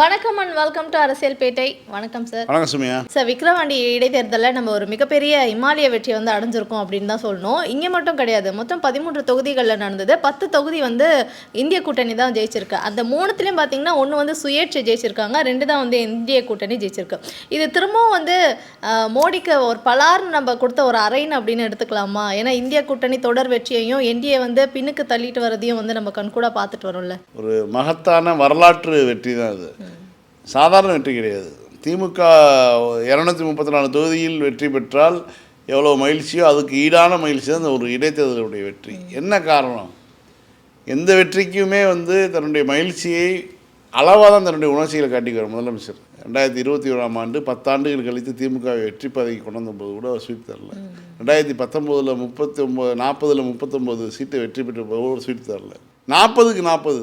வணக்கம் and welcome to அரசியல் பேட்டை வணக்கம் சார் வணக்கம் சுமையா. சார் விக்ரவாண்டி இடைத்தேர்தலில் நம்ம ஒரு மிகப்பெரிய இமாலய வெற்றியை வந்து அடைஞ்சிருக்கோம் அப்படின்னு தான் சொல்லணும். இங்கே மட்டும் கிடையாது. மொத்தம் பதிமூன்று தொகுதிகளில் நடந்தது. பத்து தொகுதி வந்து இந்திய கூட்டணி தான் ஜெயிச்சிருக்கு. அந்த மூணுத்துலேயும் பார்த்தீங்கன்னா ஒன்று வந்து சுயேட்சை ஜெயிச்சிருக்காங்க. ரெண்டு தான் வந்து இந்திய கூட்டணி ஜெயிச்சிருக்கு. இது திரும்பவும் வந்து மோடிக்கு ஒரு பலார்னு நம்ம கொடுத்த ஒரு அறைன்னு அப்படின்னு எடுத்துக்கலாமா? ஏன்னா இந்திய கூட்டணி தொடர் வெற்றியையும் என்டிஏ வந்து பின்னுக்கு தள்ளிட்டு வரதையும் வந்து நம்ம கண்கூட பார்த்துட்டு வரோம்ல. ஒரு மகத்தான வரலாற்று வெற்றி தான் அது. சாதாரண வெற்றி கிடையாது. திமுக இரநூத்தி முப்பத்தி நாலு தொகுதியில் வெற்றி பெற்றால் எவ்வளோ மகிழ்ச்சியோ அதுக்கு ஈடான மகிழ்ச்சி தான் இந்த ஒரு இடைத்தேர்தலுடைய வெற்றி. என்ன காரணம்? எந்த வெற்றிக்குமே வந்து தன்னுடைய மகிழ்ச்சியை அளவாக தான் தன்னுடைய உணர்ச்சிகளை காட்டிக்கிறார் முதலமைச்சர். ரெண்டாயிரத்தி இருபத்தி ஓராம் ஆண்டு பத்தாண்டுகள் கழித்து திமுகவை வெற்றி பதவிக்கு கொண்டு வந்தபோது கூட அவர் ஸ்வீட் தரல. ரெண்டாயிரத்தி பத்தொம்போதில் முப்பத்தி ஒம்பது நாற்பதில் முப்பத்தொம்போது சீட்டை வெற்றி பெற்ற போது ஒரு ஸ்வீட் தரல. நாற்பதுக்கு நாற்பது.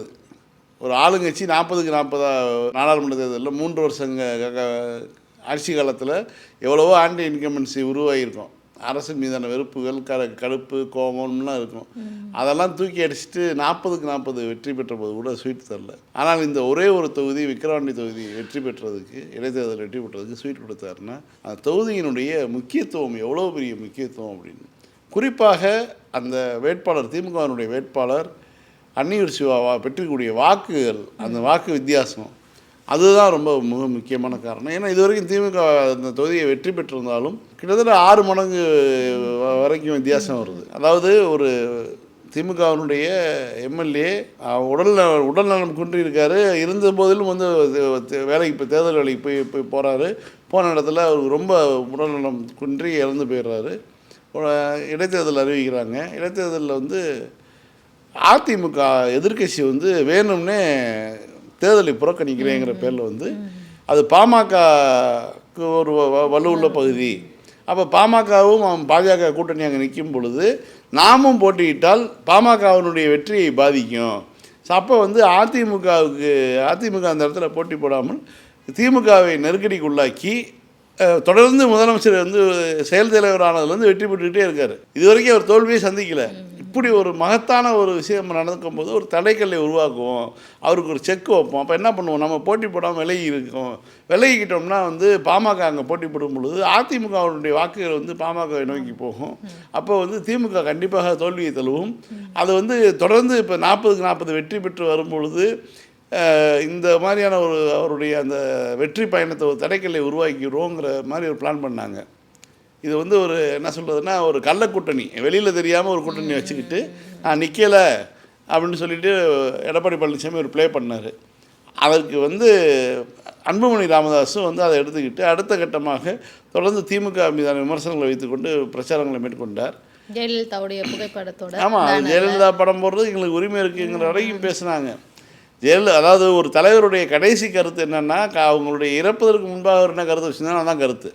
ஒரு ஆளுங்கட்சி நாற்பதுக்கு நாற்பதா நாடாளுமன்ற தேர்தலில் மூன்று வருஷங்க ஆட்சி காலத்தில் எவ்வளவோ ஆன்டி இன்கம்பன்சி உருவாகியிருக்கும். அரசின் மீதான வெறுப்புகள் க கடுப்பு கோபம்லாம் இருக்கும். அதெல்லாம் தூக்கி அடிச்சுட்டு நாற்பதுக்கு நாற்பது வெற்றி பெற்ற போது கூட ஸ்வீட் தரல. ஆனால் இந்த ஒரே ஒரு தொகுதி விக்கிரவாண்டி தொகுதி வெற்றி பெற்றதுக்கு இடைத்தேர்தல் வெற்றி பெற்றதுக்கு ஸ்வீட் கொடுத்தாருன்னா அந்த தொகுதியினுடைய முக்கியத்துவம் எவ்வளோ பெரிய முக்கியத்துவம் அப்படின்னு. குறிப்பாக அந்த வேட்பாளர் திமுகவினுடைய வேட்பாளர் அன்னியூர் சிவாவா பெற்றிருக்கக்கூடிய வாக்குகள் அந்த வாக்கு வித்தியாசம் அதுதான் ரொம்ப மிக முக்கியமான காரணம். ஏன்னா இது வரைக்கும் திமுக அந்த தொகுதியை வெற்றி பெற்றிருந்தாலும் கிட்டத்தட்ட ஆறு மடங்கு வரைக்கும் வித்தியாசம் வருது. அதாவது ஒரு திமுகவினுடைய எம்எல்ஏ உடல் நல- உடல் நலம் குன்றி இருக்காரு இருந்த போதிலும் வந்து வேலைக்கு இப்போ தேர்தல் வேலைக்கு போய் போய் போகிறாரு போன இடத்துல அவருக்கு ரொம்ப உடல் நலம் குன்றி இறந்து போயிடுறாரு. இடைத்தேர்தல் அறிவிக்கிறாங்க. இடைத்தேர்தலில் வந்து அதிமுக எதிர்க்கட்சி வந்து வேணும்னே தேர்தலை புறக்கணிக்கிறேங்கிற பேரில் வந்து அது பாமகக்கு ஒரு வலுவுள்ள பகுதி. அப்போ பாமகவும் பாஜக கூட்டணி அங்கே நிற்கும் பொழுது நாமும் போட்டியிட்டால் பாமகவினுடைய வெற்றியை பாதிக்கும். ஸோ அப்போ வந்து அதிமுகவுக்கு அதிமுக அந்த இடத்துல போட்டி போடாமல் திமுகவை நெருக்கடிக்குள்ளாக்கி அஹ், தொடர்ந்து முதலமைச்சர் வந்து செயல் தலைவரானதுலேருந்து வெற்றி பெற்றுக்கிட்டே இருக்கார். இது வரைக்கும் அவர் தோல்வியை சந்திக்கலை. இப்படி ஒரு மகத்தான ஒரு விஷயம் நடக்கும் போது ஒரு தடைக்கல்லை உருவாக்குவோம். அவருக்கு ஒரு செக் வைப்போம். அப்போ என்ன பண்ணுவோம்? நம்ம போட்டி போடாமல் விலகி இருக்கோம். விலகிக்கிட்டோம்னா வந்து பாமக அங்கே போட்டி போடும் பொழுது அதிமுகவுடைய வாக்குகள் வந்து பாமக நோக்கி போகும். அப்போ வந்து திமுக கண்டிப்பாக தோல்வியை தழுவும். அது வந்து தொடர்ந்து இப்போ நாற்பதுக்கு நாற்பது வெற்றி பெற்று வரும்பொழுது இந்த மாதிரியான ஒரு அவருடைய அந்த வெற்றி பயணத்தை ஒரு தடைக்கல்லை உருவாக்கிடுவோங்கிற மாதிரி ஒரு பிளான் பண்ணாங்க. இது வந்து ஒரு என்ன சொல்கிறதுனா ஒரு கள்ள கூட்டணி. வெளியில் தெரியாமல் ஒரு கூட்டணி வச்சுக்கிட்டு நான் நிற்கலை அப்படின்னு சொல்லிட்டு எடப்பாடி பழனிசாமி ஒரு ப்ளே பண்ணார். அதற்கு வந்து அன்புமணி ராமதாஸும் வந்து அதை எடுத்துக்கிட்டு அடுத்த கட்டமாக தொடர்ந்து திமுக மீதான விமர்சனங்களை வைத்துக்கொண்டு பிரச்சாரங்களை மேற்கொண்டார். ஜெயலலிதாவுடைய புகைப்படத்தோட ஆமாம் ஜெயலலிதா படம் போடுறது எங்களுக்கு உரிமை இருக்குங்கிற வரைக்கும் பேசுனாங்க. ஜெயலலிதா அதாவது ஒரு தலைவருடைய கடைசி கருத்து என்னென்னா அவங்களுடைய இறப்பதற்கு முன்பாக என்ன கருத்து வச்சுருந்தாலும் அதான் கருத்து.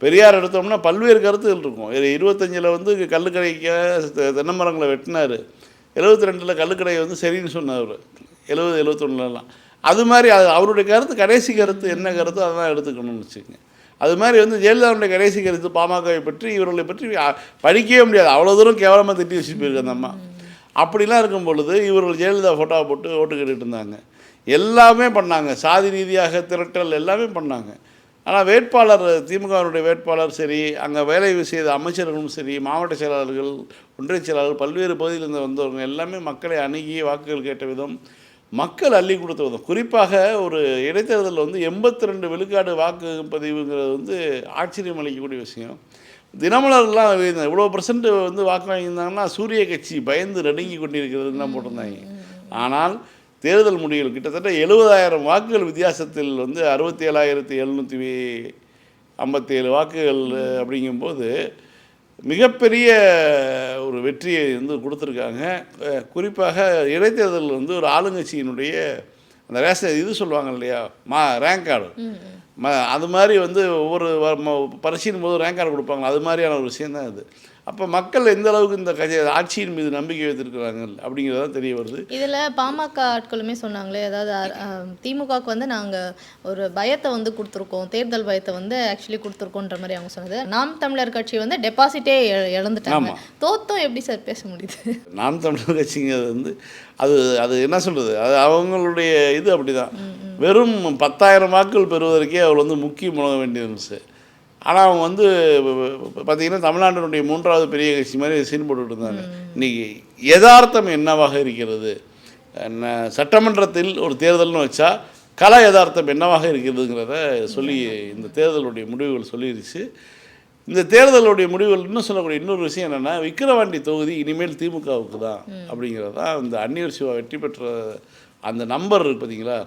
பெரியார் எடுத்தோம்னா பல்வேறு கருத்துகள் இருக்கும். இது இருபத்தஞ்சில் வந்து கல்லுக்கடைக்க தெ- தென்னை மரங்களை வெட்டினார். எழுபத்தி ரெண்டில் கல்லுக்கடையை வந்து சரின்னு சொன்னார் எழுபது எழுபத்தொன்னுலலாம் அது மாதிரி அது அவருடைய கருத்து கடைசி கருத்து என்ன கருத்தோ அதான் எடுத்துக்கணும்னு வச்சுக்கோங்க. அது மாதிரி வந்து ஜெயலலிதாவுடைய கடைசி கருத்து பாமகவை பற்றி இவர்களை பற்றி படிக்கவே முடியாது. அவ்வளோ தூரம் கேவலமாக திட்டி வச்சு போயிருக்கு அந்த அம்மா. அப்படிலாம் இருக்கும் பொழுது இவர்கள் ஜெயலலிதா ஃபோட்டோவை போட்டு ஓட்டு கேட்டுட்டு இருந்தாங்க. எல்லாமே பண்ணாங்க. சாதி ரீதியாக திரட்டல் எல்லாமே பண்ணாங்க. ஆனால் வேட்பாளர் திமுகவினுடைய வேட்பாளர் சரி அங்கே வேலை செய்த அமைச்சர்களும் சரி மாவட்ட செயலாளர்கள் ஒன்றிய செயலாளர்கள் பல்வேறு பகுதியிலிருந்து வந்தவங்க எல்லாமே மக்களை அணுகி வாக்குகள் கேட்ட விதம் மக்கள் அள்ளி கொடுத்த விதம். குறிப்பாக ஒரு இடைத்தேர்தலில் வந்து எண்பத்தி ரெண்டு விழுக்காடு வாக்குப்பதிவுங்கிறது வந்து ஆச்சரியம் அளிக்கக்கூடிய விஷயம். தினமலர்லாம். இவ்வளோ பர்சன்ட் வந்து வாக்கு வாங்கியிருந்தாங்கன்னா சூரிய கட்சி பயந்து நடுங்கி கொண்டிருக்கிறதுன்னு தான் போட்டிருந்தாங்க. ஆனால் தேர்தல் முடிவுகள் கிட்டத்தட்ட எழுபதாயிரம் வாக்குகள் வித்தியாசத்தில் வந்து அறுபத்தி ஏழாயிரத்தி எழுநூற்றி ஐம்பத்தி ஏழு வாக்குகள் அப்படிங்கும்போது மிகப்பெரிய ஒரு வெற்றியை வந்து கொடுத்துருக்காங்க. குறிப்பாக இடைத்தேர்தல் வந்து ஒரு ஆளுங்கட்சியினுடைய அந்த ரேஷன் இது சொல்லுவாங்க இல்லையா மா ரேங்க் கார்டு. ம அது மாதிரி வந்து ஒவ்வொரு வ- ம- பரீட்சையின் போது ரேங்க் கார்டு கொடுப்பாங்க. அது மாதிரியான ஒரு விஷயம் தான் இது. அப்போ மக்கள் எந்த அளவுக்கு இந்த கஜ ஆட்சியின் மீது நம்பிக்கை வைத்திருக்கிறாங்க அப்படிங்கிறது தான் தெரிய வருது. இதில் பாமக ஆட்களுமே சொன்னாங்களே அதாவது திமுகவுக்கு வந்து நாங்கள் ஒரு பயத்தை வந்து கொடுத்துருக்கோம் தேர்தல் பயத்தை வந்து ஆக்சுவலி கொடுத்துருக்கோன்ற மாதிரி அவங்க சொன்னது. நாம் தமிழர் கட்சி வந்து டெபாசிட்டே இழந்துட்டாங்க. தோத்தும் எப்படி சார் பேச முடியுது? நாம் தமிழர் கட்சிங்கிறது வந்து அது அது என்ன சொல்கிறது அது அவங்களுடைய இது அப்படி தான் வெறும் பத்தாயிரம் வாக்குகள் பெறுவதற்கே அவள் வந்து முக்கியம் முழங்க வேண்டிய இருந்துச்சு ஆனால் அவங்க வந்து பார்த்தீங்கன்னா தமிழ்நாட்டினுடைய மூன்றாவது பெரிய கட்சி மாதிரி சீன் போட்டுட்டு இருந்தாங்க. இன்னைக்கு யதார்த்தம் என்னவாக இருக்கிறது? சட்டமன்றத்தில் ஒரு தேர்தல்னு வச்சா கல யதார்த்தம் என்னவாக இருக்கிறதுங்கிறத சொல்லி இந்த தேர்தலுடைய முடிவுகள் சொல்லிடுச்சு இந்த தேர்தலுடைய முடிவுகள் இன்னும் சொல்லக்கூடிய இன்னொரு விஷயம் என்னென்னா விக்கிரவாண்டி தொகுதி இனிமேல் திமுகவுக்கு தான் அப்படிங்கிறது தான் இந்த அந்நியர் சிவா வெற்றி பெற்ற அந்த நம்பர் பார்த்தீங்களா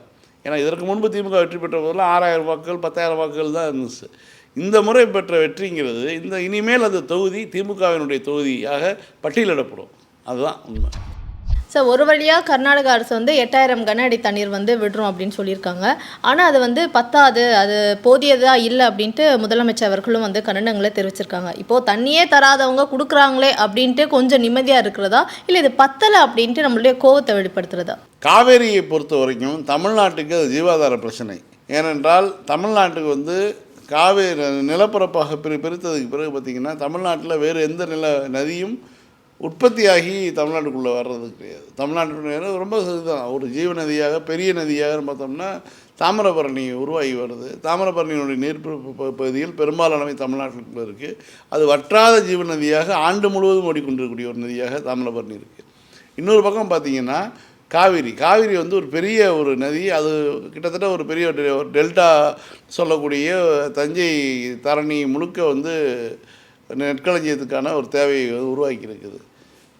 ஏன்னா இதற்கு முன்பு திமுக வெற்றி பெற்ற போதெல்லாம் ஆறாயிரம் வாக்குகள் பத்தாயிரம் வாக்குகள் தான் இருந்துச்சு. இந்த முறை பெற்ற வெற்றிங்கிறது இந்த இனிமேல் அந்த தொகுதி திமுகவினுடைய தொகுதியாக பட்டியலிடப்படும். அதுதான் உண்மை. சார் ஒரு வழியாக கர்நாடக அரசு வந்து எட்டாயிரம் கன அடி தண்ணீர் வந்து விடுறோம் அப்படின்னு சொல்லியிருக்காங்க. ஆனால் அது வந்து பத்தாது அது போதியதாக இல்லை அப்படின்ட்டு முதலமைச்சர் அவர்களும் வந்து கண்டனங்களை தெரிவிச்சிருக்காங்க. இப்போது தண்ணியே தராதவங்க கொடுக்குறாங்களே அப்படின்ட்டு கொஞ்சம் நிம்மதியாக இருக்கிறதா? இல்லை இது பத்தலை அப்படின்ட்டு நம்மளுடைய கோவத்தை வெளிப்படுத்துறதா? காவேரியை பொறுத்த வரைக்கும் தமிழ்நாட்டுக்கு அது ஜீவாதார பிரச்சனை. ஏனென்றால் தமிழ்நாட்டுக்கு வந்து காவேரி நிலப்பரப்பாக பிரி பிரித்ததுக்கு பிறகு பார்த்திங்கன்னா தமிழ்நாட்டில் வேறு எந்த நில நதியும் உற்பத்தியாகி தமிழ்நாட்டுக்குள்ளே வர்றது கிடையாது. தமிழ்நாட்டுக்குள்ளே ரொம்ப இதுதான். ஒரு ஜீவ நதியாக பெரிய நதியாக பார்த்தோம்னா தாமிரபரணி உருவாகி வருது. தாமிரபரணியினுடைய நீர்ப்பிரப்பு ப- பகுதியில் பெரும்பாலானவை தமிழ்நாட்டுக்குள்ளே இருக்குது அது வற்றாத ஜீவ நதியாக ஆண்டு முழுவதும் ஓடிக்கொண்டிருக்கக்கூடிய ஒரு நதியாக தாமிரபரணி இருக்குது இன்னொரு பக்கம் பார்த்தீங்கன்னா காவிரி. காவிரி வந்து ஒரு பெரிய ஒரு நதி. அது கிட்டத்தட்ட ஒரு பெரிய ஒரு ஒரு டெல்டா சொல்லக்கூடிய தஞ்சை தரணி முழுக்க வந்து நெற்களஞ்சியத்துக்கான ஒரு தேவையை வந்து உருவாக்கி இருக்குது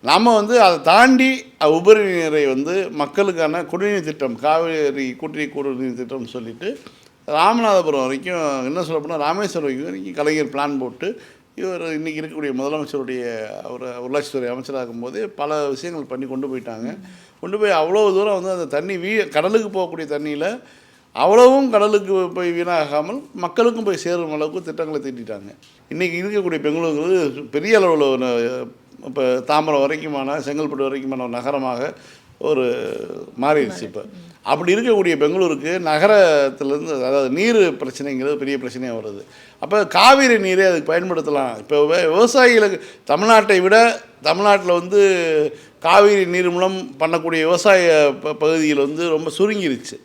நாம் வந்து அதை தாண்டி உபரி நீரை வந்து மக்களுக்கான குடிநீர் திட்டம் காவேரி கூட்டணி குடிநீர் திட்டம்னு சொல்லிட்டு ராமநாதபுரம் வரைக்கும் என்ன சொல்ல போனால் ராமேஸ்வரம் வரைக்கும் கலைஞர் பிளான் போட்டு இவர் இன்றைக்கி இருக்கக்கூடிய முதலமைச்சருடைய அவர் உள்ளாட்சித்துறை அமைச்சராகும் போது பல விஷயங்கள் பண்ணி கொண்டு போயிட்டாங்க. கொண்டு போய் அவ்வளோ தூரம் வந்து அந்த தண்ணி வீ கடலுக்கு போகக்கூடிய தண்ணியில் அவ்வளவும் கடலுக்கு போய் வீணாகாமல் மக்களுக்கும் போய் சேரும் அளவுக்கு திட்டங்களை தீட்டிட்டாங்க. இன்றைக்கி இருக்கக்கூடிய பெங்களூரு பெரிய அளவில் இப்போ தாம்பரம் வரைக்குமான செங்கல்பட்டு வரைக்குமான ஒரு நகரமாக ஒரு மாறிடுச்சு இப்போ. அப்படி இருக்கக்கூடிய பெங்களூருக்கு நகரத்துலேருந்து அதாவது நீர் பிரச்சனைங்கிறது பெரிய பிரச்சனையாக வருது. அப்போ காவிரி நீரை அதுக்கு பயன்படுத்தலாம். இப்போ விவசாயிகளுக்கு தமிழ்நாட்டை விட தமிழ்நாட்டில் வந்து காவிரி நீர் மூலம் பண்ணக்கூடிய விவசாய ப பகுதியில் வந்து ரொம்ப சுருங்கிருச்சு.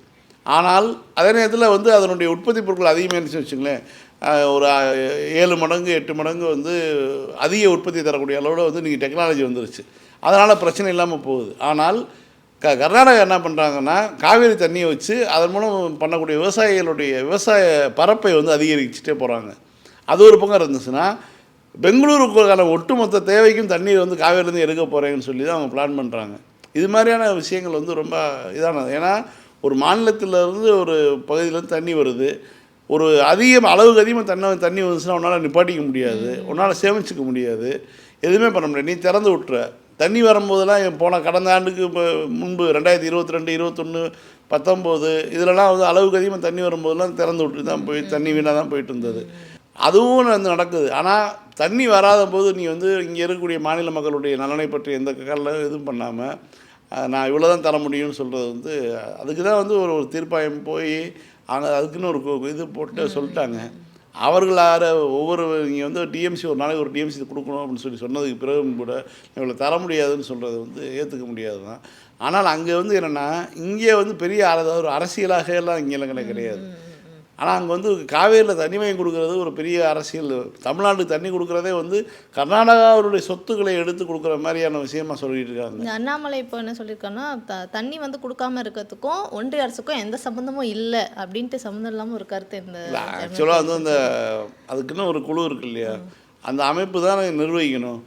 ஆனால் அதே நேரத்தில் வந்து அதனுடைய உற்பத்தி பொருட்கள் அதிகமாகிடுச்சு வச்சுங்களேன். ஒரு ஏழு மடங்கு எட்டு மடங்கு வந்து அதிக உற்பத்தி தரக்கூடிய அளவில் வந்து இன்றைக்கி டெக்னாலஜி வந்துருச்சு. அதனால் பிரச்சனை இல்லாமல் போகுது. ஆனால் க கர்நாடகா என்ன பண்ணுறாங்கன்னா காவேரி தண்ணியை வச்சு அதன் மூலம் பண்ணக்கூடிய விவசாயிகளுடைய விவசாய பரப்பை வந்து அதிகரிச்சுட்டே போகிறாங்க அது ஒரு பக்கம் இருந்துச்சுன்னா பெங்களூருக்கான ஒட்டுமொத்த தேவைக்கும் தண்ணீர் வந்து காவேரிலேருந்து எடுக்க போகிறேன்னு சொல்லி தான் அவங்க பிளான் பண்ணுறாங்க இது மாதிரியான விஷயங்கள் வந்து ரொம்ப இதானது. ஏன்னா ஒரு மாநிலத்திலேருந்து ஒரு பகுதியிலேருந்து தண்ணி வருது. ஒரு அதிகம் அளவுக்கு அதிகமாக தண்ணி தண்ணி வந்துச்சுன்னா உன்னால் நிப்பாட்டிக்க முடியாது. உன்னால் சேமிச்சிக்க முடியாது. எதுவுமே பண்ண முடியாது. நீ திறந்து விட்டுற. தண்ணி வரும்போதெல்லாம் என் போன கடந்த ஆண்டுக்கு இப்போ முன்பு ரெண்டாயிரத்தி இருபத்தி ரெண்டு இருபத்தொன்று பத்தொம்போது இதிலலாம் வந்து அளவுக்கு அதிகமாக தண்ணி வரும்போதெல்லாம் திறந்து விட்டு தான் போய் தண்ணி வீணாக தான் போயிட்டு இருந்தது அதுவும் வந்து நடக்குது. ஆனால் தண்ணி வராத போது நீ வந்து இங்கே இருக்கக்கூடிய மாநில மக்களுடைய நலனை பற்றி எந்த கால இதுவும் பண்ணாமல் நான் இவ்வளோ தான் தர முடியும்னு சொல்கிறது வந்து அதுக்கு தான் வந்து ஒரு ஒரு தீர்ப்பாயம் போய் அங்கே அதுக்குன்னு ஒரு இது போட்டு சொல்லிட்டாங்க. அவர்களார ஒவ்வொரு இங்கே வந்து டிஎம்சி ஒரு நாளைக்கு ஒரு டிஎம்சி கொடுக்கணும் அப்படின்னு சொல்லி சொன்னதுக்கு பிறகும் கூட இவ்வளோ தர முடியாதுன்னு சொல்கிறது வந்து ஏற்றுக்க முடியாது தான் ஆனால் அங்கே வந்து என்னென்னா இங்கே வந்து பெரிய ஒரு அரசியலாக எல்லாம் இங்கே கிடையாது ஆனால் அங்கே வந்து காவேரியில் தண்ணி வாங்கி கொடுக்குறது ஒரு பெரிய அரசியல். தமிழ்நாட்டுக்கு தண்ணி கொடுக்குறதே வந்து கர்நாடகாவுடைய சொத்துக்களை எடுத்து கொடுக்குற மாதிரியான விஷயமா சொல்லிட்டு இருக்காங்க. இந்த அண்ணாமலை இப்போ என்ன சொல்லியிருக்காங்கன்னா த தண்ணி வந்து கொடுக்காம இருக்கிறதுக்கும் ஒன்றிய அரசுக்கும் எந்த சம்மந்தமும் இல்லை அப்படின்ட்டு சம்மந்தம் இல்லாமல் ஒரு கருத்து இந்த ஆக்சுவலாக வந்து அந்த அதுக்குன்னு ஒரு குழு இருக்கு இல்லையா? அந்த அமைப்பு தான் நிர்வகிக்கணும்.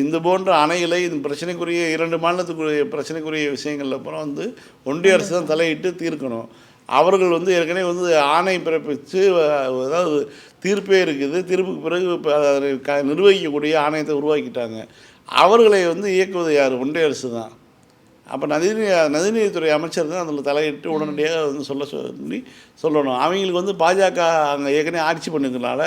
இந்த போன்ற அணைகளை இந்த பிரச்சனைக்குரிய இரண்டு மாநிலத்துக்குரிய பிரச்சனைக்குரிய விஷயங்கள்ல அப்புறம் வந்து ஒன்றிய அரசு தான் தலையிட்டு தீர்க்கணும். அவர்கள் வந்து ஏற்கனவே வந்து ஆணை பிறப்பித்து அதாவது தீர்ப்பே இருக்குது. தீர்ப்புக்கு பிறகு இப்போ அதை க நிர்வகிக்கக்கூடிய ஆணையத்தை உருவாக்கிட்டாங்க. அவர்களை வந்து இயக்குவது யார்? ஒன்றிய அரசு தான். அப்போ நதிநீர் நதிநீர்த்துறை அமைச்சர் தான் அதில் தலையிட்டு உடனடியாக வந்து சொல்ல சொல்லி சொல்லணும். அவங்களுக்கு வந்து பாஜக அங்கே ஏற்கனவே ஆட்சி பண்ணதுனால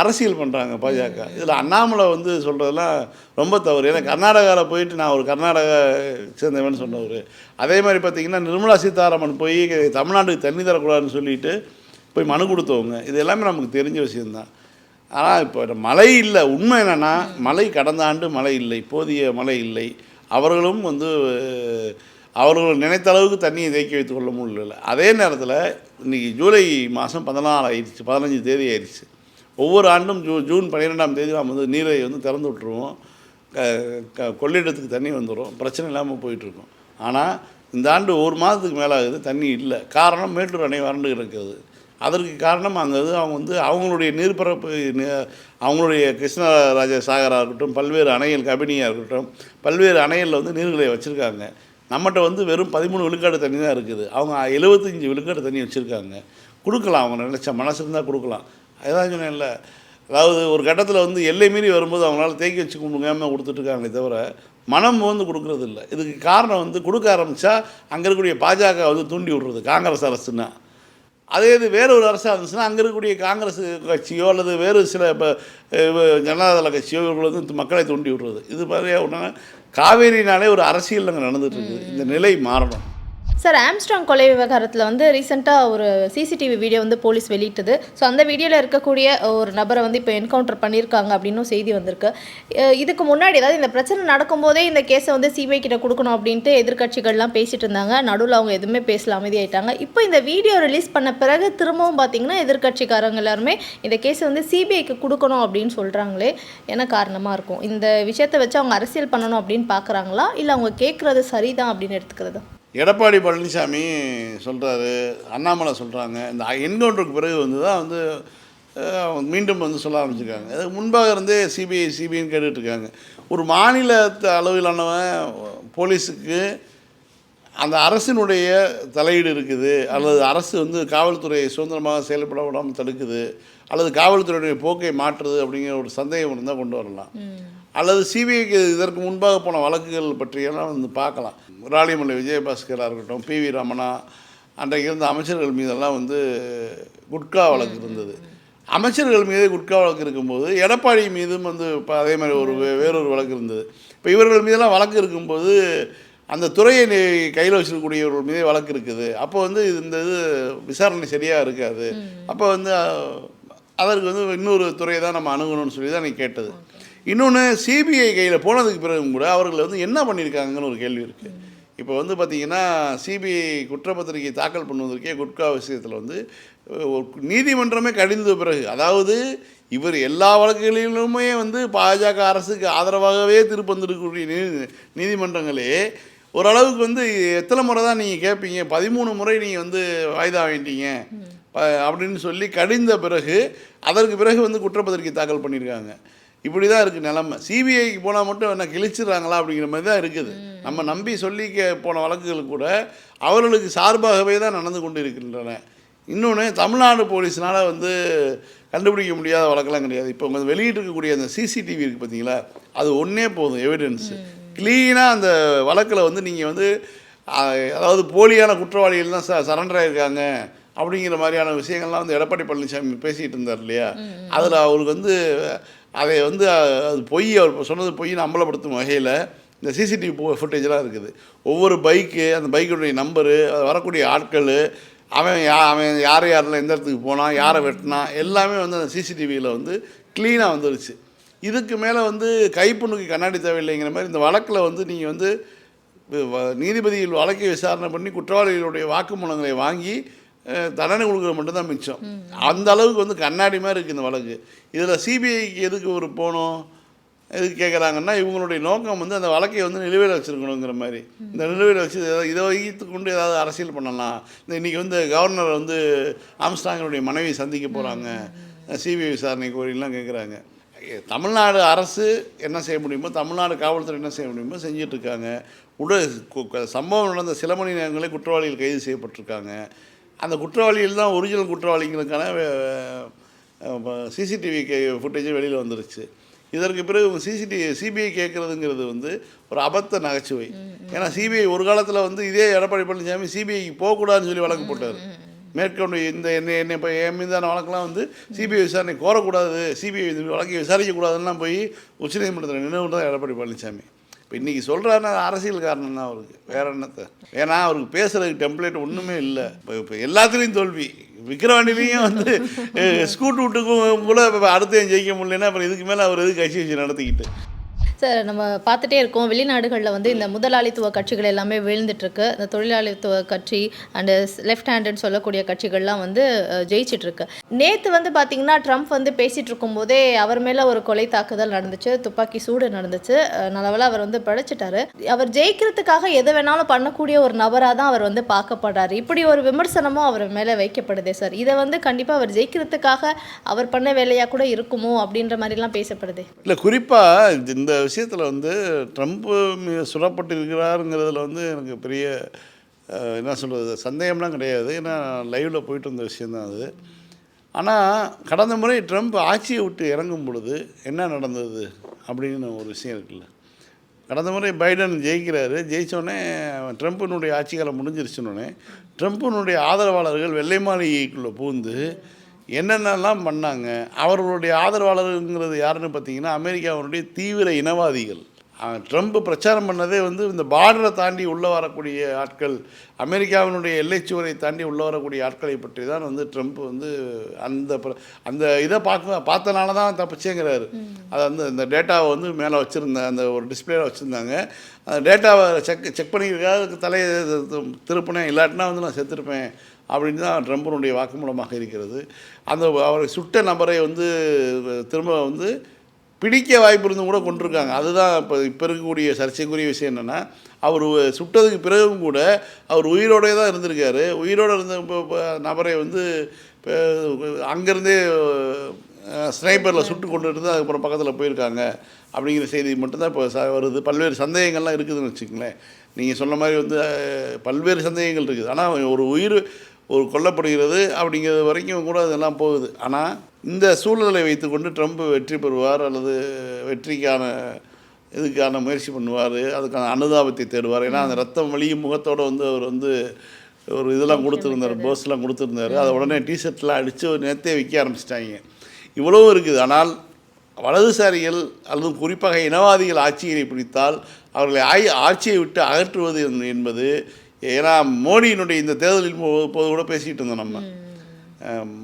அரசியல் பண்ணுறாங்க பாஜக. இதில் அண்ணாமலை வந்து சொல்கிறதெல்லாம் ரொம்ப தவறு. ஏன்னா கர்நாடகாவில் போயிட்டு நான் ஒரு கர்நாடகா சேர்ந்தவன் சொன்னவர். அதே மாதிரி பார்த்திங்கன்னா நிர்மலா சீதாராமன் போய் தமிழ்நாட்டுக்கு தண்ணி தரக்கூடாதுன்னு சொல்லிட்டு போய் மனு கொடுத்தவங்க. இது எல்லாமே நமக்கு தெரிஞ்ச விஷயந்தான் ஆனால் இப்போ மழை இல்லை. உண்மை என்னென்னா மழை கடந்த ஆண்டு மழை இல்லை. போதிய மழை இல்லை. அவர்களும் வந்து அவர்கள் நினைத்த அளவுக்கு தண்ணியை தேக்கி வைத்து கொள்ள முடியல. அதே நேரத்தில் இன்றைக்கி ஜூலை மாதம் பதினாலு ஆயிடுச்சு. பதினஞ்சு தேதி ஆயிடுச்சு. ஒவ்வொரு ஆண்டும் ஜூ ஜூன் பன்னிரெண்டாம் தேதி நாம் வந்து நீரை வந்து திறந்து விட்டுருவோம். க- க- கொள்ளிடத்துக்கு தண்ணி வந்துடும் பிரச்சனை இல்லாமல் போயிட்டுருக்கும். ஆனால் இந்த ஆண்டு ஒரு மாதத்துக்கு மேலே ஆகுது தண்ணி இல்லை. காரணம் மேட்டூர் அணை வறண்டு கிடக்குது அதற்கு காரணம் அங்கே இது அவங்க வந்து அவங்களுடைய நீர்பரப்பு அவங்களுடைய கிருஷ்ணராஜ சாகராக இருக்கட்டும் பல்வேறு அணைகள் கபினியாக இருக்கட்டும் பல்வேறு அணைகளில் வந்து நீர்களை வச்சுருக்காங்க. நம்மகிட்ட வந்து வெறும் பதிமூணு விழுக்காடு தண்ணி தான் இருக்குது. அவங்க எழுபத்தஞ்சி விழுக்காடு தண்ணி வச்சுருக்காங்க. கொடுக்கலாம் அவங்க நினச்ச மனசு இருந்தால் கொடுக்கலாம். அதுதான் சொன்னேன்ல. அதாவது ஒரு கட்டத்தில் வந்து எல்லை மீறி வரும்போது அவங்களால தேக்கி வச்சு முடியாமல் கொடுத்துட்ருக்காங்களே தவிர மனம் வந்து கொடுக்குறது இல்லை இதுக்கு காரணம் வந்து கொடுக்க ஆரம்பித்தா அங்கே இருக்கக்கூடிய பாஜக வந்து தூண்டி விடுறது காங்கிரஸ் அரசுன்னா. அதே இது வேற ஒரு அரசாக இருந்துச்சுன்னா அங்கே இருக்கக்கூடிய காங்கிரஸ் கட்சியோ அல்லது வேறு சில இப்போ ஜனதாதள கட்சியோ இவர்கள் வந்து மக்களை தூண்டி விடுறது. இது மாதிரியாக ஒன்று காவேரினாலே ஒரு அரசியல் அங்கே நடந்துட்டு இருக்குது இந்த நிலை மாறணும். சார் ஆம்ஸ்ட்ராங் கொலை விவகாரத்தில் வந்து ரீசெண்டாக ஒரு சிசிடிவி வீடியோ வந்து போலீஸ் வெளியிட்டது. ஸோ அந்த வீடியோவில் இருக்கக்கூடிய ஒரு நபரை வந்து இப்போ என்கவுண்டர் பண்ணியிருக்காங்க அப்படின்னும் செய்தி வந்திருக்கு. இதுக்கு முன்னாடி அதாவது இந்த பிரச்சனை நடக்கும்போதே இந்த கேஸை வந்து சிபிஐ கிட்ட கொடுக்கணும் அப்படின்ட்டு எதிர்க்கட்சிகள்லாம் பேசிட்டு இருந்தாங்க. நடுவில் அவங்க எதுவுமே பேசல அமைதியாயிட்டாங்க. இப்போ இந்த வீடியோ ரிலீஸ் பண்ண பிறகு திரும்பவும் பார்த்தீங்கன்னா எதிர்க்கட்சிக்காரங்க எல்லாருமே இந்த கேஸை வந்து சிபிஐக்கு கொடுக்கணும் அப்படின்னு சொல்கிறாங்களே என்ன காரணமாக இருக்கும்? இந்த விஷயத்தை வச்சு அவங்க அரசியல் பண்ணணும் அப்படின்னு பார்க்குறாங்களா? இல்லை அவங்க கேட்குறது சரிதான் அப்படின்னு எடுத்துக்கிறதா? எடப்பாடி பழனிசாமி சொல்கிறாரு அண்ணாமலை சொல்கிறாங்க இந்த என்கவுண்டருக்கு பிறகு வந்து தான் வந்து மீண்டும் வந்து சொல்ல ஆரம்பிச்சிருக்காங்க. அதுக்கு முன்பாக இருந்தே சிபிஐ சிபிஐன்னு கேட்டுட்ருக்காங்க ஒரு மாநில அளவிலானவன் போலீஸுக்கு அந்த அரசினுடைய தலையீடு இருக்குது அல்லது அரசு வந்து காவல்துறையை சுதந்திரமாக செயல்பட விடாமல் தடுக்குது அல்லது காவல்துறையுடைய போக்கை மாற்றுது அப்படிங்கிற ஒரு சந்தேகம் இருந்தால் கொண்டு வரலாம். அல்லது சிபிஐக்கு இதற்கு முன்பாக போன வழக்குகள் பற்றியெல்லாம் வந்து பார்க்கலாம். ராலிமலை விஜயபாஸ்கராக இருக்கட்டும் பி வி ரமணா அன்றைக்கு இருந்த அமைச்சர்கள் மீதெல்லாம் வந்து குட்கா வழக்கு இருந்தது. அமைச்சர்கள் மீது குட்கா வழக்கு இருக்கும்போது எடப்பாடி மீதும் வந்து இப்போ அதே மாதிரி ஒரு வேறொரு வழக்கு இருந்தது. இப்போ இவர்கள் மீதெல்லாம் வழக்கு இருக்கும்போது அந்த துறையை கையில் வச்சிருக்கக்கூடியவர்கள் மீதே வழக்கு இருக்குது. அப்போ வந்து இந்த இது விசாரணை சரியாக இருக்காது. அப்போ வந்து அதற்கு வந்து இன்னொரு துறையை தான் நம்ம அணுகணும்னு சொல்லி தான் நீ கேட்டது. இன்னொன்று சிபிஐ கையில் போனதுக்கு பிறகும் கூட அவர்கள் வந்து என்ன பண்ணியிருக்காங்கன்னு ஒரு கேள்வி இருக்குது இப்போ வந்து பார்த்திங்கன்னா சிபிஐ குற்றப்பத்திரிகை தாக்கல் பண்ணுவதற்கே குட்கா விஷயத்தில் வந்து நீதிமன்றமே கடிந்த பிறகு அதாவது இவர் எல்லா வழக்குகளிலுமே வந்து பாஜக அரசுக்கு ஆதரவாகவே திருப்பி வந்திருக்கக்கூடிய நீதி நீதிமன்றங்களே ஓரளவுக்கு வந்து எத்தனை முறை தான் நீங்கள் கேட்பீங்க பதிமூணு முறை நீங்கள் வந்து வாய்தா வேண்டீங்க அப்படின்னு சொல்லி கடிந்த பிறகு அதற்கு பிறகு வந்து குற்றப்பத்திரிகை தாக்கல் பண்ணியிருக்காங்க. இப்படி தான் இருக்குது நிலமை சிபிஐக்கு போனால் மட்டும் என்ன கிழிச்சிடுறாங்களா அப்படிங்கிற மாதிரி தான் இருக்குது. நம்ம நம்பி சொல்லி கே போன வழக்குகள் கூட அவர்களுக்கு சார்பாகவே தான் நடந்து கொண்டு இருக்கின்றன இன்னொன்று தமிழ்நாடு போலீஸ்னால் வந்து கண்டுபிடிக்க முடியாத வழக்கெல்லாம் கிடையாது. இப்போ வந்து வெளியிட்டிருக்கக்கூடிய அந்த சிசிடிவி இருக்குது பார்த்தீங்களா அது ஒன்றே போதும் எவிடன்ஸு க்ளீனாக அந்த வழக்கில் வந்து நீங்கள் வந்து அதாவது போலியான குற்றவாளிகள் தான் ச சரண்டர் ஆகிருக்காங்க அப்படிங்கிற மாதிரியான விஷயங்கள்லாம் வந்து எடப்பாடி பழனிசாமி பேசிகிட்டு இருந்தார் இல்லையா? அதில் அவருக்கு வந்து அதை வந்து அது பொய் அவர் சொன்னது பொய்ன்னு அம்பலப்படுத்தும் வகையில் இந்த சிசிடிவி ஃபுட்டேஜெலாம் இருக்குது. ஒவ்வொரு பைக்கு அந்த பைக்குடைய நம்பரு அது வரக்கூடிய ஆட்கள் அவன் யா அவன் யார் யாரில் எந்த இடத்துக்கு போனான் யாரை வெட்டினான் எல்லாமே வந்து அந்த சிசிடிவியில் வந்து க்ளீனாக வந்துருச்சு. இதுக்கு மேலே வந்து கைப்புண்ணுக்கு கண்ணாடி தேவையில்லைங்கிற மாதிரி இந்த வழக்கில் வந்து நீங்கள் வந்து நீதிபதிகள் வழக்கை விசாரணை பண்ணி குற்றவாளிகளுடைய வாக்குமூலங்களை வாங்கி தண்டனை கொடுக்குறது மட்டும்தான் மிச்சம். அந்த அளவுக்கு வந்து கண்ணாடி மாதிரி இருக்குது இந்த வழக்கு. இதில் சிபிஐக்கு எதுக்கு ஒரு போகணும்? எதுக்கு கேட்குறாங்கன்னா இவங்களுடைய நோக்கம் வந்து அந்த வழக்கை வந்து நிலுவையில் வச்சுருக்கணுங்கிற மாதிரி. இந்த நிலுவையில் வச்சு இதை- இதை வைத்து கொண்டு ஏதாவது அரசியல் பண்ணலாம். இந்த இன்றைக்கி வந்து கவர்னர் வந்து ஆம்ஸ்டாங்கனுடைய மனைவி சந்திக்க போகிறாங்க சிபிஐ விசாரணை கோரிலாம் கேட்குறாங்க தமிழ்நாடு அரசு என்ன செய்ய முடியுமோ தமிழ்நாடு காவல்துறை என்ன செய்ய முடியுமோ செஞ்சுட்டு இருக்காங்க. உட சம்பவம் நடந்த சில மணி நேரங்களே குற்றவாளிகள் கைது செய்யப்பட்டிருக்காங்க. அந்த குற்றவாளிகள் தான் ஒரிஜினல் குற்றவாளிகளுக்கான சிசிடிவி ஃபுட்டேஜ் வெளியில் வந்துருச்சு. இதற்கு பிறகு சிசிடிவி சிபிஐ கேட்குறதுங்கிறது வந்து ஒரு அபத்த நகைச்சுவை. ஏன்னா சிபிஐ ஒரு காலத்தில் வந்து இதே எடப்பாடி பழனிசாமி சிபிஐக்கு போகக்கூடாதுன்னு சொல்லி வழக்கு போட்டார். மேற்கொண்டு இந்த என்னை என்னை இப்போ என் மீதான வழக்கெல்லாம் வந்து சிபிஐ விசாரணை கோரக்கூடாது சிபிஐ வழக்கை விசாரிக்கக்கூடாதுலாம் போய் உச்சநீதிமன்றத்தில் நினைவு தான் எடப்பாடி பழனிசாமி. இப்போ இன்றைக்கி சொல்கிறாருன்னா அரசியல் காரணம் தான் அவருக்கு. வேற என்னத்தை? ஏன்னா அவருக்கு பேசுறதுக்கு டெம்ப்ளேட் ஒன்றுமே இல்லை. இப்போ இப்போ எல்லாத்துலேயும் தோல்வி. விக்கிரவாண்டிலையும் வந்து ஸ்கூட் விட்டுக்கும் கூட இப்போ அடுத்து ஜெயிக்க முடியலன்னா அப்புறம் இதுக்கு மேலே அவர் எதுக்கு கட்சி வச்சு நடத்திக்கிட்டு? சார் நம்ம பார்த்துட்டே இருக்கோம். வெளிநாடுகளில் வந்து இந்த முதலாளித்துவ கட்சிகள் எல்லாமே விழுந்துட்டுருக்கு. இந்த தொழிலாளித்துவ கட்சி அண்டு லெஃப்ட் ஹேண்டுன்னு சொல்லக்கூடிய கட்சிகள்லாம் வந்து ஜெயிச்சிட்ருக்கு நேற்று வந்து பார்த்தீங்கன்னா ட்ரம்ப் வந்து பேசிட்டு இருக்கும்போதே அவர் மேலே ஒரு கொலை தாக்குதல் நடந்துச்சு. துப்பாக்கி சூடு நடந்துச்சு. நல்லவெல்லாம் அவர் வந்து பிழைச்சிட்டாரு. அவர் ஜெயிக்கிறதுக்காக எது வேணாலும் பண்ணக்கூடிய ஒரு நபராக தான் அவர் வந்து பார்க்கப்படுறாரு. இப்படி ஒரு விமர்சனமும் அவர் மேலே வைக்கப்படுதே சார். இதை வந்து கண்டிப்பாக அவர் ஜெயிக்கிறதுக்காக அவர் பண்ண வேலையாக கூட இருக்குமோ அப்படின்ற மாதிரிலாம் பேசப்படுது. இல்லை குறிப்பாக இந்த விஷயத்தில் வந்து ட்ரம்ப்பு சுடப்பட்டு இருக்கிறாருங்கிறதுல வந்து எனக்கு பெரிய என்ன சொல்கிறது சந்தேகம்லாம் கிடையாது. ஏன்னா லைவில் போயிட்டு வந்த விஷயந்தான் அது. ஆனால் கடந்த முறை ட்ரம்ப் ஆட்சியை விட்டு இறங்கும் பொழுது என்ன நடந்தது அப்படின்னு ஒரு விஷயம் இருக்குல்ல. கடந்த முறை பைடன் ஜெயிக்கிறாரு. ஜெயித்தோடனே ட்ரம்ப்பினுடைய ஆட்சி காலம் முடிஞ்சிருச்சுனோடனே ட்ரம்ப்பினுடைய ஆதரவாளர்கள் வெள்ளை மாளிகைக்குள்ளே பூந்து என்னென்னலாம் பண்ணாங்க அவர்களுடைய ஆதரவாளர்கள்ங்கிறது யாருன்னு பார்த்தீங்கன்னா அமெரிக்காவினுடைய தீவிர இனவாதிகள். ட்ரம்ப் பிரச்சாரம் பண்ணதே வந்து இந்த பார்டரை தாண்டி உள்ளே வரக்கூடிய ஆட்கள் அமெரிக்காவினுடைய எல்லைச்சுவரை தாண்டி உள்ளே வரக்கூடிய ஆட்களை பற்றி தான் வந்து ட்ரம்ப் வந்து அந்த அந்த இதை பார்க்க பார்த்தனால தான் தப்பிச்சேங்கிறாரு. அது வந்து இந்த டேட்டாவை வந்து மேலே வச்சுருந்தேன் அந்த ஒரு டிஸ்பிளேல வச்சுருந்தாங்க. அந்த டேட்டாவை செக் செக் பண்ணிக்கிறதுக்காக தலையை திருப்பினேன் இல்லாட்டினா வந்து நான் செத்துருப்பேன். அப்படின்னு தான் ட்ரம்பனுடைய வாக்குமூலமாக இருக்கிறது. அந்த அவரை சுட்ட நபரை வந்து திரும்ப வந்து பிடிக்க வாய்ப்பு இருந்தும் கூட கொண்டிருக்காங்க. அதுதான் இப்போ இப்போ இருக்கக்கூடிய சர்ச்சைக்குரிய விஷயம் என்னென்னா அவர் சுட்டதுக்கு பிறகும் கூட அவர் உயிரோடே தான் இருந்திருக்காரு. உயிரோடு இருந்த இப்போ நபரை வந்து இப்போ அங்கேருந்தே ஸ்னைப்பரில் சுட்டு கொண்டு இருந்து அதுக்கப்புறம் பக்கத்தில் போயிருக்காங்க. அப்படிங்கிற செய்தி மட்டும்தான் இப்போ ச வருது. பல்வேறு சந்தேகங்கள்லாம் இருக்குதுன்னு வச்சுக்கங்களேன். நீங்கள் சொன்ன மாதிரி வந்து பல்வேறு சந்தேகங்கள் இருக்குது. ஆனால் ஒரு உயிர் ஒரு கொல்லப்படுகிறது அப்படிங்கிறது வரைக்கும் கூட அதெல்லாம் போகுது. ஆனால் இந்த சூழலை வைத்துக்கொண்டு ட்ரம்ப் வெற்றி பெறுவார் அல்லது வெற்றிக்கான இதுக்கான முயற்சி பண்ணுவார் அதுக்கான அனுதாபத்தை தேடுவார். ஏன்னா அந்த ரத்தம் வலியும் முகத்தோடு வந்து அவர் வந்து ஒரு இதெல்லாம் கொடுத்துருந்தார் போஸ்லாம் கொடுத்துருந்தாரு. அதை உடனே டிஷர்ட்லாம் அடித்து நேரத்தே விற்க ஆரம்பிச்சிட்டாங்க. இவ்வளவும் இருக்குது. ஆனால் வலதுசாரிகள் அல்லது குறிப்பாக இனவாதிகள் ஆட்சியை பிடித்தால் அவர்களை ஆய் ஆட்சியை விட்டு அகற்றுவது என்ப- என்பது ஏன்னா மோடியினுடைய இந்த தேர்தலில் போது கூட பேசிகிட்டு இருந்தோம் நம்ம.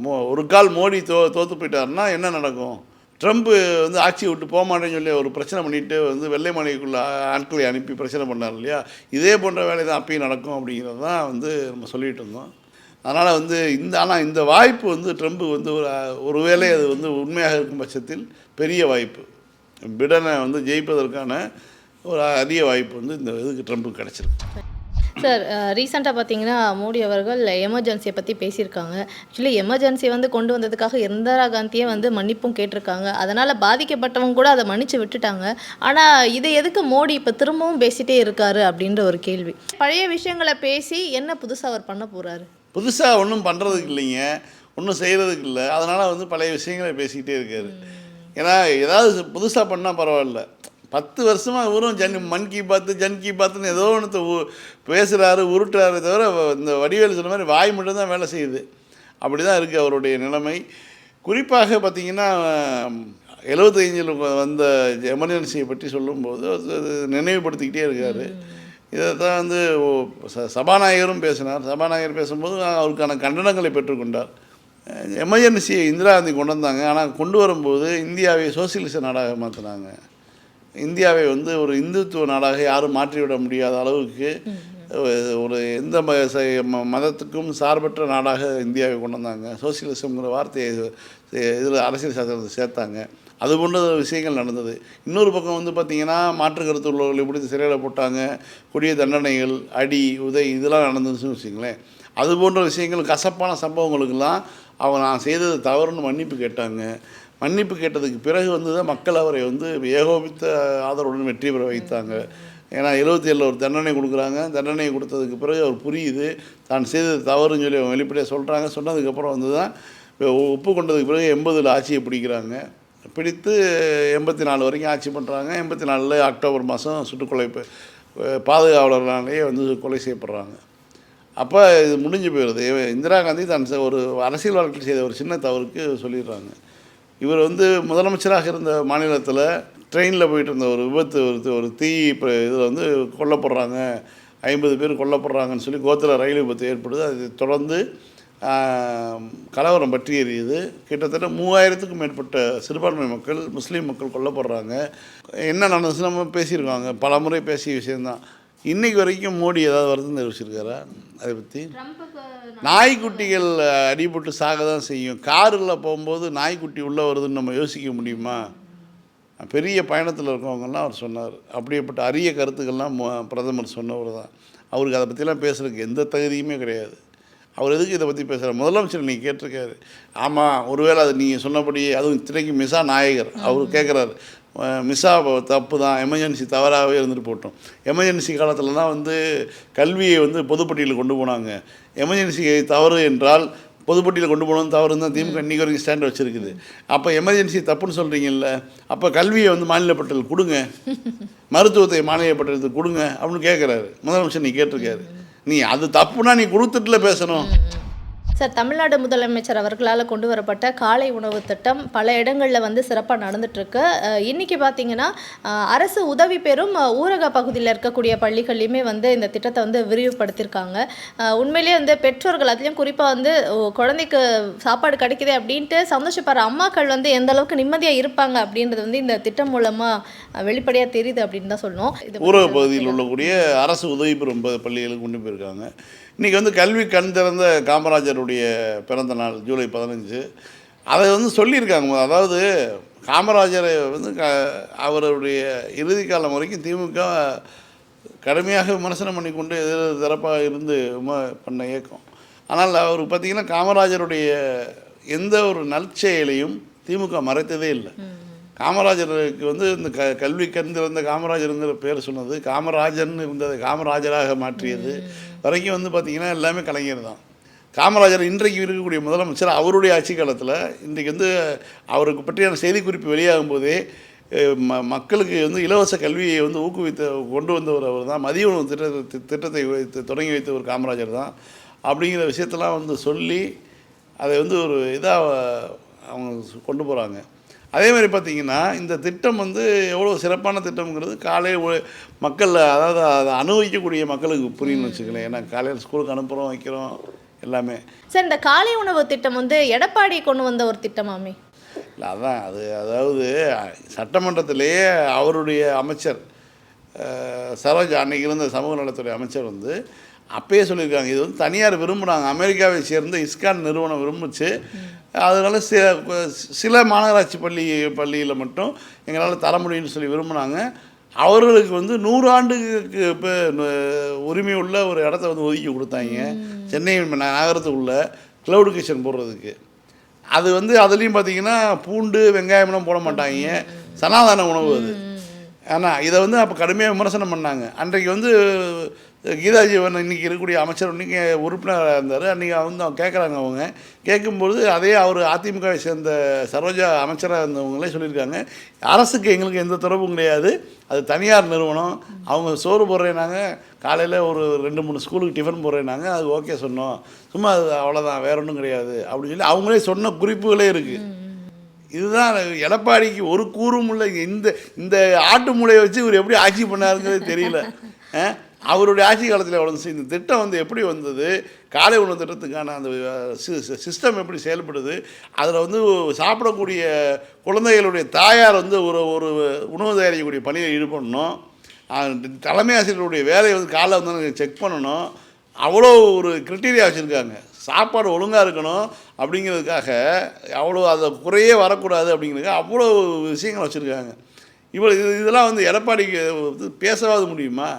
மோ- ஒரு கால் மோடி தோ தோற்று போயிட்டாருன்னா என்ன நடக்கும்? ட்ரம்ப் வந்து ஆட்சியை விட்டு போக மாட்டேன்னு சொல்லி ஒரு பிரச்சனை பண்ணிட்டு வந்து வெள்ளை மாளிகைக்குள்ள ஆட்களை அனுப்பி பிரச்சனை பண்ணார் இல்லையா? இதே போன்ற வேலை தான் அப்பயும் நடக்கும் அப்படிங்கிறது தான் வந்து நம்ம சொல்லிகிட்டு இருந்தோம். அதனால் வந்து இந்த ஆனால் இந்த வாய்ப்பு வந்து ட்ரம்ப் வந்து ஒரு ஒருவேளை அது வந்து உண்மையாக இருக்கும் பட்சத்தில் பெரிய வாய்ப்பு. பிடனை வந்து ஜெயிப்பதற்கான ஒரு அதிக வாய்ப்பு வந்து இந்த இதுக்கு ட்ரம்ப்புக்கு கிடச்சிருக்கு. சார் ரீசெண்டாக பார்த்தீங்கன்னா மோடி அவர்கள் எமர்ஜென்சியை பற்றி பேசியிருக்காங்க. ஆக்சுவலி எமர்ஜென்சி வந்து கொண்டு வந்ததுக்காக இந்திரா காந்தியே வந்து மன்னிப்பும் கேட்டிருக்காங்க. அதனால் பாதிக்கப்பட்டவங்க கூட அதை மன்னிச்சு விட்டுட்டாங்க. ஆனால் இதை எதுக்கு மோடி இப்போ திரும்பவும் பேசிட்டே இருக்காரு அப்படின்ற ஒரு கேள்வி. பழைய விஷயங்களை பேசி என்ன புதுசாக அவர் பண்ண போகிறாரு புதுசாக ஒன்றும் பண்ணுறதுக்கு இல்லைங்க. ஒன்றும் செய்கிறதுக்கு இல்லை. அதனால் வந்து பழைய விஷயங்களை பேசிக்கிட்டே இருக்காரு. ஏன்னா ஏதாவது புதுசாக பண்ணால் பரவாயில்ல. பத்து வருஷமாக இவரும் ஜன் மன் கி பாத்து ஜன் கி பாத்துன்னு ஏதோ ஒன்று பேசுகிறாரு உருட்டுறாரு தவிர இந்த வடிவேல் சொன்ன மாதிரி வாய் மட்டும்தான் வேலை செய்யுது. அப்படி தான் இருக்குது அவருடைய நிலைமை. குறிப்பாக பார்த்திங்கன்னா எழுபத்தைஞ்சில் வந்த எமர்ஜென்சியை பற்றி சொல்லும்போது அது நினைவுபடுத்திக்கிட்டே இருக்கார். இதை தான் வந்து சபாநாயகரும் பேசினார். சபாநாயகர் பேசும்போது அவருக்கான கண்டனங்களை பெற்றுக்கொண்டார் எமர்ஜென்சியை இந்திரா காந்தி கொண்டு வந்தாங்க. ஆனால் கொண்டு வரும்போது இந்தியாவை சோசியலிச நாடாக மாற்றினாங்க இந்தியாவை வந்து ஒரு இந்துத்துவ நாடாக யாரும் மாற்றிவிட முடியாத அளவுக்கு ஒரு எந்த ம ச- ம- மதத்துக்கும் சார்பற்ற நாடாக இந்தியாவை கொண்டு வந்தாங்க. சோசியலிசம்ங்கிற வார்த்தையை இதில் அரசியல் சாஸ்திரத்தை சேர்த்தாங்க. அது போன்ற விஷயங்கள் நடந்தது. இன்னொரு பக்கம் வந்து பார்த்திங்கன்னா மாற்று கருத்து உள்ளவர்களை பிடித்து சிறையில் போட்டாங்க. கொடிய தண்டனைகள் அடி உதை இதெல்லாம் நடந்துச்சுன்னு வச்சுங்களேன் அது போன்ற விஷயங்கள் கசப்பான சம்பவங்களுக்கெல்லாம் அவங்க நான் செய்தது தவறுன்னு மன்னிப்பு கேட்டாங்க. மன்னிப்பு கேட்டதுக்கு பிறகு வந்து தான் மக்கள் அவரை வந்து ஏகோபித்த ஆதரவுடன் வெற்றி பெற வைத்தாங்க. ஏன்னா எழுபத்தி ஏழில் ஒரு தண்டனை கொடுக்குறாங்க. தண்டனை கொடுத்ததுக்கு பிறகு அவர் புரியுது. தான் செய்தது தவறுன்னு சொல்லி அவங்க வெளிப்படையாக சொல்கிறாங்க சொன்னதுக்கப்புறம் வந்து தான் ஒப்புக்கொண்டதுக்கு பிறகு எண்பதில் ஆட்சியை பிடிக்கிறாங்க. பிடித்து எண்பத்தி நாலு வரைக்கும் ஆட்சி பண்ணுறாங்க எண்பத்தி நாலில் அக்டோபர் மாதம் சுட்டுக்கொலை பாதுகாவலர்னாலேயே வந்து கொலை செய்யப்படுறாங்க. அப்போ இது முடிஞ்சு போயிடுது இந்திரா காந்தி தன் ஒரு அரசியல் வாழ்க்கையில் செய்த ஒரு சின்ன தவறுக்கு சொல்லிடுறாங்க. இவர் வந்து முதலமைச்சராக இருந்த மாநிலத்தில் ட்ரெயினில் போயிட்டு இருந்த ஒரு விபத்து ஒரு ஒரு தீ இப்போ இதில் வந்து கொல்லப்படுறாங்க. ஐம்பது பேர் கொல்லப்படுறாங்கன்னு சொல்லி கோத்தில் ரயில் விபத்து ஏற்படுது. அது தொடர்ந்து கலவரம் பற்றி எரியுது. கிட்டத்தட்ட மூவாயிரத்துக்கும் மேற்பட்ட சிறுபான்மை மக்கள் முஸ்லீம் மக்கள் கொல்லப்படுறாங்க. என்ன நடந்துச்சு நம்ம பேசியிருக்காங்க. பல முறை பேசிய விஷயந்தான் இன்னைக்கு வரைக்கும் மோடி ஏதாவது வருத்தம் தெரிவிச்சிருக்காரா அதை பற்றி நாய்க்குட்டிகள் அடிபட்டு சாக தான் செய்யும். காரில் போகும்போது நாய்க்குட்டி உள்ளே வருதுன்னு நம்ம யோசிக்க முடியுமா? பெரிய பயணத்தில் இருக்கவங்கெல்லாம் அவர் சொன்னார். அப்படியேப்பட்ட அரிய கருத்துக்கள்லாம் பிரதமர் சொன்னவர் தான். அவருக்கு அதை பற்றிலாம் பேசுறதுக்கு எந்த தகுதியுமே கிடையாது. அவர் எதுக்கு இதை பற்றி பேசுகிறார் முதலமைச்சர் நீங்கள் கேட்டிருக்காரு. ஆமாம் ஒருவேளை அது நீங்கள் சொன்னபடியே அதுவும் இத்தனைக்கு மிசா நாயகர் அவர் கேட்குறாரு மிஸ்ஸா தப்பு தான் எமர்ஜென்சி தவறாகவே இருந்துட்டு போட்டோம். எமர்ஜென்சி காலத்தில் தான் வந்து கல்வியை வந்து பொதுப்பட்டியலில் கொண்டு போனாங்க. எமர்ஜென்சி தவறு என்றால் பொதுப்பட்டியலில் கொண்டு போகணும் தவறு தான் திமுக இன்றைக்கி வரைக்கும் ஸ்டாண்ட் வச்சுருக்குது. அப்போ எமர்ஜென்சி தப்புன்னு சொல்கிறீங்கல்ல அப்போ கல்வியை வந்து மாநில பட்டியல் கொடுங்க. மருத்துவத்தை மாநில பட்டியலுக்கு கொடுங்க அப்படின்னு கேட்குறாரு முதலமைச்சர் நீ கேட்டிருக்காரு. நீ அது தப்புனா நீ கொடுத்துட்டுல பேசணும். சார் தமிழ்நாடு முதலமைச்சர் அவர்களால் கொண்டு வரப்பட்ட காலை உணவு திட்டம் பல இடங்களில் வந்து சிறப்பாக நடந்துட்டுருக்கு. இன்றைக்கி பார்த்தீங்கன்னா அரசு உதவி பெறும் ஊரக பகுதியில் இருக்கக்கூடிய பள்ளிகள்லையுமே வந்து இந்த திட்டத்தை வந்து விரிவுபடுத்தியிருக்காங்க உண்மையிலேயே வந்து பெற்றோர்கள் அதுலேயும் குறிப்பாக வந்து குழந்தைக்கு சாப்பாடு கிடைக்குதே அப்படின்ட்டு சந்தோஷப்படுற அம்மாக்கள் வந்து எந்த அளவுக்கு நிம்மதியாக இருப்பாங்க அப்படின்றது வந்து இந்த திட்டம் மூலமாக வெளிப்படையாக தெரியுது அப்படின்னு தான் சொல்லணும். இது ஊரக பகுதியில் உள்ளக்கூடிய அரசு உதவி பெறும் பள்ளிகளுக்கு கொண்டு போயிருக்காங்க. இன்றைக்கி வந்து கல்வி கண் திறந்த காமராஜருடைய பிறந்த நாள் ஜூலை பதினஞ்சு. அதை வந்து சொல்லியிருக்காங்க. அதாவது காமராஜரை வந்து க அவருடைய இறுதி காலம் வரைக்கும் திமுக கடுமையாக விமர்சனம் பண்ணி கொண்டு எதிர் தரப்பாக இருந்து பண்ண இயக்கம். ஆனால் அவர் பார்த்திங்கன்னா காமராஜருடைய எந்த ஒரு நற்செயலையும் திமுக மறைத்ததே இல்லை. காமராஜருக்கு வந்து இந்த க கல்வி கண் திறந்த காமராஜருங்கிற பேர் சொன்னது காமராஜன் இருந்ததை காமராஜராக மாற்றியது. வரைக்கும் வந்து பார்த்திங்கன்னா எல்லாமே கலைஞர் தான். காமராஜர் இன்றைக்கு இருக்கக்கூடிய முதலமைச்சர் அவருடைய ஆட்சி காலத்தில் இன்றைக்கு வந்து அவருக்கு பற்றியான செய்திக்குறிப்பு வெளியாகும் போதே ம மக்களுக்கு வந்து இலவச கல்வியை வந்து ஊக்குவித்த கொண்டு வந்தவர் அவர் தான். மதிய உணவு திட்ட திட்டத்தை வைத்து தொடங்கி வைத்த ஒரு காமராஜர் தான். அப்படிங்கிற விஷயத்தெல்லாம் வந்து சொல்லி அதை வந்து ஒரு இதாக அவங்க கொண்டு போகிறாங்க அதே மாதிரி பார்த்தீங்கன்னா இந்த திட்டம் வந்து எவ்வளோ சிறப்பான திட்டம்ங்கிறது காலை மக்கள் அதாவது அதை அனுபவிக்கக்கூடிய மக்களுக்கு புரியும்னு வச்சுக்கலேன் ஏன்னா காலையில் ஸ்கூலுக்கு அனுப்புகிறோம் வைக்கிறோம் எல்லாமே. சார் இந்த காலை உணவு திட்டம் வந்து எடப்பாடி கொண்டு வந்த ஒரு திட்டமாமே இல்லை அதான் அது அதாவது சட்டமன்றத்திலேயே அவருடைய அமைச்சர் சரோஜா அன்னைக்கு இருந்த சமூக நலத்துறை அமைச்சர் வந்து அப்பயே சொல்லியிருக்காங்க. இது வந்து தனியார் விரும்புகிறாங்க அமெரிக்காவை சேர்ந்த இஸ்கான் நிறுவனம் விரும்புச்சு. அதனால சில சில மாநகராட்சி பள்ளி பள்ளியில் மட்டும் எங்களால் தர முடியும்னு சொல்லி விரும்புனாங்க. அவர்களுக்கு வந்து நூறு ஆண்டுக்கு இப்போ உரிமை உள்ள ஒரு இடத்த வந்து ஒதுக்கி கொடுத்தாங்க. சென்னை நகரத்துக்குள்ள க்ளவுட் கிச்சன் போடுறதுக்கு. அது வந்து அதுலேயும் பார்த்தீங்கன்னா பூண்டு வெங்காயம்லாம் போட மாட்டாங்க. சனாதன உணவு அது. ஆனால் இதை வந்து அப்போ கடுமையாக விமர்சனம் பண்ணாங்க. அன்றைக்கு வந்து கீதாஜீவன் இன்றைக்கி இருக்கக்கூடிய அமைச்சர் இன்றைக்கி உறுப்பினராக இருந்தார். அன்றைக்கி வந்து அவங்க கேட்குறாங்க அவங்க. கேட்கும்பொழுது அதே அவர் அதிமுகவை சேர்ந்த சரோஜா அமைச்சராக இருந்தவங்களே சொல்லியிருக்காங்க. அரசுக்கு எங்களுக்கு எந்த தொடர்பும் கிடையாது. அது தனியார் நிறுவனம். அவங்க சோறு போடுறேனாங்க. காலையில் ஒரு ரெண்டு மூணு ஸ்கூலுக்கு டிஃபன் போடுறேனாங்க. அது ஓகே சொன்னோம். சும்மா அது அவ்வளோதான் வேற ஒன்றும் கிடையாது அப்படின்னு சொல்லி அவங்களே சொன்ன குறிப்புகளே இருக்குது இதுதான் எடப்பாடிக்கு ஒரு கூறும் இல்லை. இந்த இந்த ஆட்டு மூளையை வச்சு இவர் எப்படி ஆட்சி பண்ணாருங்கிறது தெரியல. ஆ? அவருடைய ஆட்சி காலத்தில் எவ்வளோ இந்த திட்டம் வந்து எப்படி வந்தது? காலை உணவு திட்டத்துக்கான அந்த சிஸ்டம் எப்படி செயல்படுது? அதில் வந்து சாப்பிடக்கூடிய குழந்தைகளுடைய தாயார் வந்து ஒரு ஒரு உணவு தயாரிக்கக்கூடிய பணியை ஈடுபடணும். தலைமை ஆசிரியருடைய வேலையை வந்து காலைல வந்து செக் பண்ணணும். அவ்வளோ ஒரு கிரிட்டீரியா வச்சுருக்காங்க. சாப்பாடு ஒழுங்காக இருக்கணும் அப்படிங்கிறதுக்காக அவ்வளோ அதை குறையே வரக்கூடாது அப்படிங்கிறதுக்காக அவ்வளோ விஷயங்கள் வச்சுருக்காங்க. இவ்வளோ இது இதெல்லாம் வந்து எடப்பாடிக்கு பேசவாது முடியுமா?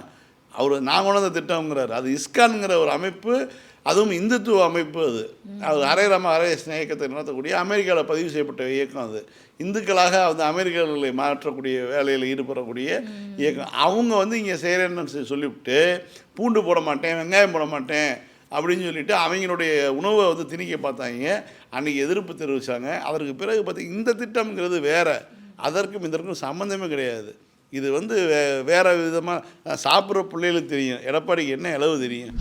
அவர் நான் கொண்டு வந்த திட்டம்ங்கிறார். அது இஸ்கான்ங்கிற ஒரு அமைப்பு அதுவும் இந்துத்துவ அமைப்பு அது. அது ஹரே அரைய ஸ்நேகத்தை நடத்தக்கூடிய அமெரிக்காவில் பதிவு செய்யப்பட்ட இயக்கம் அது. இந்துக்களாக வந்து அமெரிக்கர்களை மாற்றக்கூடிய வேலையில் ஈடுபடக்கூடிய இயக்கம். அவங்க வந்து இங்கே செய்கிறேன்னு சொல்லி- சொல்லிவிட்டு பூண்டு போட மாட்டேன் வெங்காயம் போட மாட்டேன் அப்படின்னு சொல்லிட்டு அவங்களுடைய உணவை வந்து திணிக்க பார்த்தாங்க. அன்றைக்கி எதிர்ப்பு தெரிவித்தாங்க அதற்கு பிறகு பார்த்திங்க இந்த திட்டம்ங்கிறது வேறு. அதற்கும் இதற்கும் சம்மந்தமே கிடையாது. இது வந்து வே வேறு விதமாக சாப்பிட்ற பிள்ளைகளுக்கு தெரியும். எடப்பாடிக்கு என்ன அளவு தெரியும்?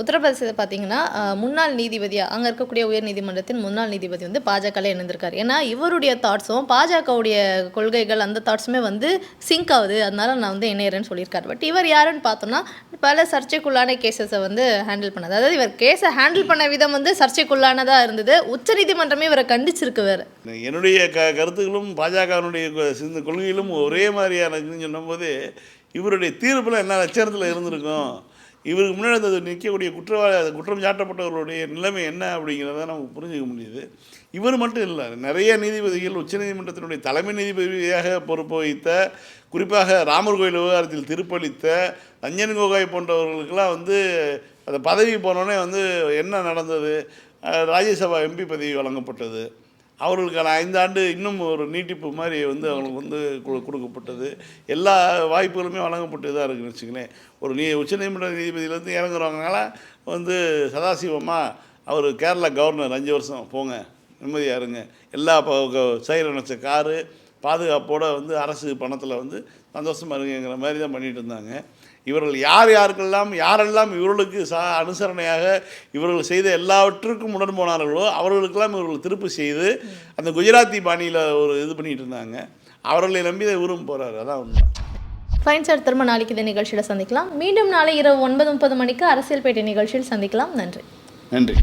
உத்தரப்பிரதேசத்தை பார்த்தீங்கன்னா முன்னாள் நீதிபதியாக அங்கே இருக்கக்கூடிய உயர் நீதிமன்றத்தின் முன்னாள் நீதிபதி வந்து பாஜகவில் இணைந்திருக்கார். ஏன்னா இவருடைய தாட்ஸும் பாஜகவுடைய கொள்கைகள் அந்த தாட்ஸுமே வந்து சிங்க் ஆகுது. அதனால நான் வந்து இணையறேன்னு சொல்லியிருக்காரு. பட் இவர் யாருன்னு பார்த்தோம்னா பல சர்ச்சைக்குள்ளான கேசஸை வந்து ஹேண்டில் பண்ணது அதாவது இவர் கேஸை ஹேண்டில் பண்ண விதம் வந்து சர்ச்சைக்குள்ளானதாக இருந்தது. உச்சநீதிமன்றமே இவரை கண்டிச்சிருக்கு வேறு. என்னுடைய க கருத்துக்களும் பாஜகவினுடைய சிந்த கொள்கைகளும் ஒரே மாதிரியாக சொல்லும்போது இவருடைய தீர்ப்பில் என்ன லட்சணத்தில் இருந்திருக்கும்? இவருக்கு முன்னாடி அந்த நிற்கக்கூடிய குற்றவாளி குற்றம் சாட்டப்பட்டவர்களுடைய நிலைமை என்ன அப்படிங்கிறத நமக்கு புரிஞ்சுக்க முடியுது. இவர் மட்டும் இல்லை நிறைய நீதிபதிகள் உச்சநீதிமன்றத்தினுடைய தலைமை நீதிபதியாக பொறுப்பு வகித்த குறிப்பாக ராமர் கோயில் விவகாரத்தில் திருப்பளித்த ரஞ்சன் கோகாய் போன்றவர்களுக்கெல்லாம் வந்து அந்த பதவி போனோடனே வந்து என்ன நடந்தது? ராஜ்யசபா எம்பி பதவி வழங்கப்பட்டது. அவர்களுக்கான ஐந்தாண்டு இன்னும் ஒரு நீட்டிப்பு மாதிரி வந்து அவங்களுக்கு வந்து கொடுக்கப்பட்டது. எல்லா வாய்ப்புகளுமே வழங்கப்பட்டு தான் இருக்குன்னு வச்சுங்களேன் ஒரு நீ உச்சநீதிமன்ற நீதிபதியிலேருந்து இறங்குறவங்கனால வந்து சதாசிவமா அவர் கேரளா கவர்னர் அஞ்சு வருஷம் போங்க நிம்மதியாக இருங்க. எல்லா சைரன் நினச்ச காரு பாதுகாப்போடு வந்து அரசு பணத்தில் வந்து சந்தோஷமாக இருங்கிற மாதிரி தான் பண்ணிகிட்டு இருந்தாங்க. இவர்கள் யார் யாருக்கெல்லாம் யாரெல்லாம் இவர்களுக்கு சா அனுசரணையாக இவர்கள் செய்த எல்லாவற்றுக்கும் உடன் போனார்களோ அவர்களுக்கெல்லாம் இவர்கள் திருப்பு செய்து அந்த குஜராத்தி பாணியில் ஒரு இது பண்ணிட்டு இருந்தாங்க. அவர்களை நம்பி இவரும் போகிறாரு அதான் உண்மை. ஃபைன் சார் திரும்ப நாளைக்கு இந்த நிகழ்ச்சியில் சந்திக்கலாம். மீண்டும் நாளை இரவு ஒன்பது முப்பது மணிக்கு அரசியல் பேட்டை நிகழ்ச்சியில் சந்திக்கலாம். நன்றி. நன்றி.